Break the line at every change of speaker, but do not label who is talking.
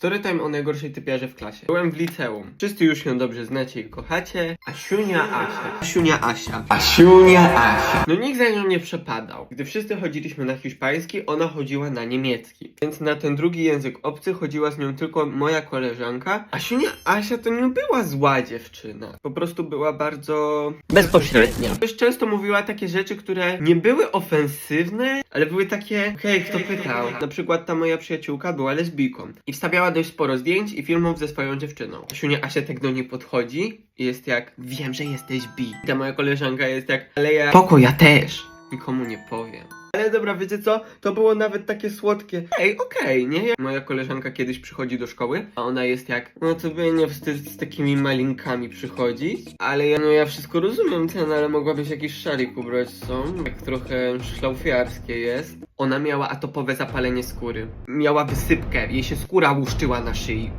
Storytime o najgorszej typiarze w klasie. Byłem w liceum. Wszyscy już ją dobrze znacie i kochacie. Asiunia Asia. Asiunia Asia. Asiunia Asia. No nikt za nią nie przepadał. Gdy wszyscy chodziliśmy na hiszpański, ona chodziła na niemiecki. Więc na ten drugi język obcy chodziła z nią tylko moja koleżanka. Asiunia Asia to nie była zła dziewczyna. Po prostu była bardzo bezpośrednia. Też często mówiła takie rzeczy, które nie były ofensywne, ale były takie, okej, kto pytał. Na przykład ta moja przyjaciółka była lesbijką i wstawiała dość sporo zdjęć i filmów ze swoją dziewczyną. Asiunia Asia tak do niej podchodzi i jest jak, wiem, że jesteś bi. Ta moja koleżanka jest jak, ale ja... Poko, ja też. Nikomu nie powiem. Ale dobra, wiecie co? To było nawet takie słodkie. Ej, okej, nie? Jak Moja koleżanka kiedyś przychodzi do szkoły, a ona jest jak, no to by nie wstyd z takimi malinkami przychodzić. Ale ja, no ja wszystko rozumiem, ten, ale mogłabyś jakiś szalik ubrać, co? Tak trochę szlaufiarskie jest. Ona miała atopowe zapalenie skóry. Miała wysypkę, jej się skóra łuszczyła na szyi.